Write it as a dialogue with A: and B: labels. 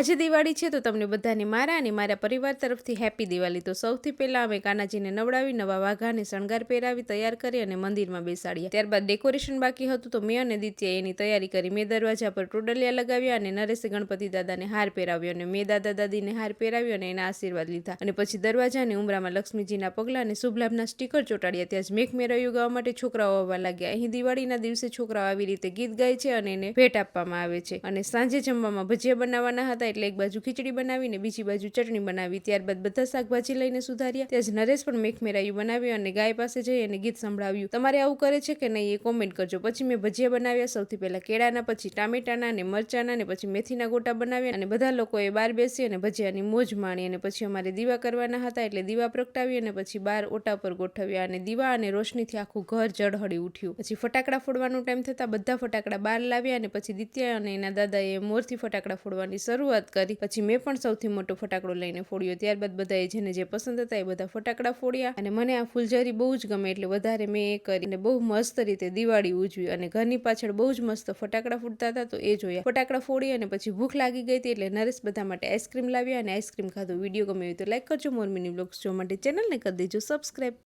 A: આજે દિવાળી છે તો તમને બધાને મારા અને મારા પરિવાર તરફથી હેપી દિવાળી. તો સૌથી પહેલા અમે કાનાજીને નવડાવી, નવા વાઘાને શણગાર પહેરાવી, તૈયાર કરી અને મંદિરમાં બેસાડ્યા. ત્યારબાદ ડેકોરેશન બાકી હતું તો મેં અને દિત્યાએ એની તૈયારી કરી. મેં દરવાજા પર ટોડલિયા લગાવ્યા અને નરેશે ગણપતિ દાદાને હાર પહેરાવ્યો અને મેં દાદા દાદીને હાર પહેરાવ્યો અને એના આશીર્વાદ લીધા. અને પછી દરવાજા અને ઉમરામાં લક્ષ્મીજીના પગલા અને શુભ લાભના સ્ટીકર ચોટાડ્યા. ત્યાં જ મેઘ મેરાયું ગાવા માટે છોકરાઓ આવવા લાગ્યા. અહીં દિવાળીના દિવસે છોકરાઓ આવી રીતે ગીત ગાય છે અને એને ભેટ આપવામાં આવે છે. અને સાંજે જમવામાં ભજીયા બનાવવાના હતા. એટલે એક બાજુ ખીચડી બનાવીને બીજી બાજુ ચટણી બનાવી. ત્યારબાદ બધા શાકભાજી લઈને સુધાર્યા. ત્યાં જ નરેશ પણ મેઘમેરાયું બનાવ્યું અને ગાય પાસે જઈ અને ગીત સંભળાવ્યું. તમારે આવું કરે છે કે નહીં એ કોમેન્ટ કરજો. પછી મેં ભજીયા બનાવ્યા. સૌથી પહેલા કેળાના, પછી ટામેટાના અને મરચાના અને પછી મેથીના ગોટા બનાવ્યા અને બધા લોકોએ બહાર બેસી અને ભજીયાની મોજ માણી અને પછી અમારે દીવા કરવાના હતા એટલે દીવા પ્રગટાવી અને પછી બાર ઓટા પર ગોઠવ્યા અને દીવા અને રોશનીથી આખું ઘર જળહળી ઉઠ્યું. પછી ફટાકડા ફોડવાનો ટાઈમ થતાં બધા ફટાકડા બહાર લાવ્યા અને પછી દિત્યા અને એના દાદાએ મોરથી ફટાકડા ફોડવાની શરૂઆત કરી. પછી મેં પણ સૌથી મોટો ફટાકડો લઈને ફોડ્યો. ત્યારબાદ બધાએ જેને જે પસંદ હતા એ બધા ફટાકડા ફોડ્યા. અને મને આ ફૂલઝારી બહુ જ ગમે એટલે વધારે મેં એ કરીને બહુ મસ્ત રીતે દિવાળી ઉજવી. અને ઘરની પાછળ બહુ જ મસ્ત ફટાકડા ફૂટતા હતા તો એ જોયા. ફટાકડા ફોડી અને પછી ભૂખ લાગી ગઈ હતી એટલે નરેશ બધા માટે આઈસ્ક્રીમ લાવ્યા અને આઈસ્ક્રીમ ખાધું. વીડિયો ગમે તો લાઈક કરજો. મોરમીની બ્લોગ્સ જોવા માટે ચેનલને કરી દેજો. સબસ્ક્રાઈબ.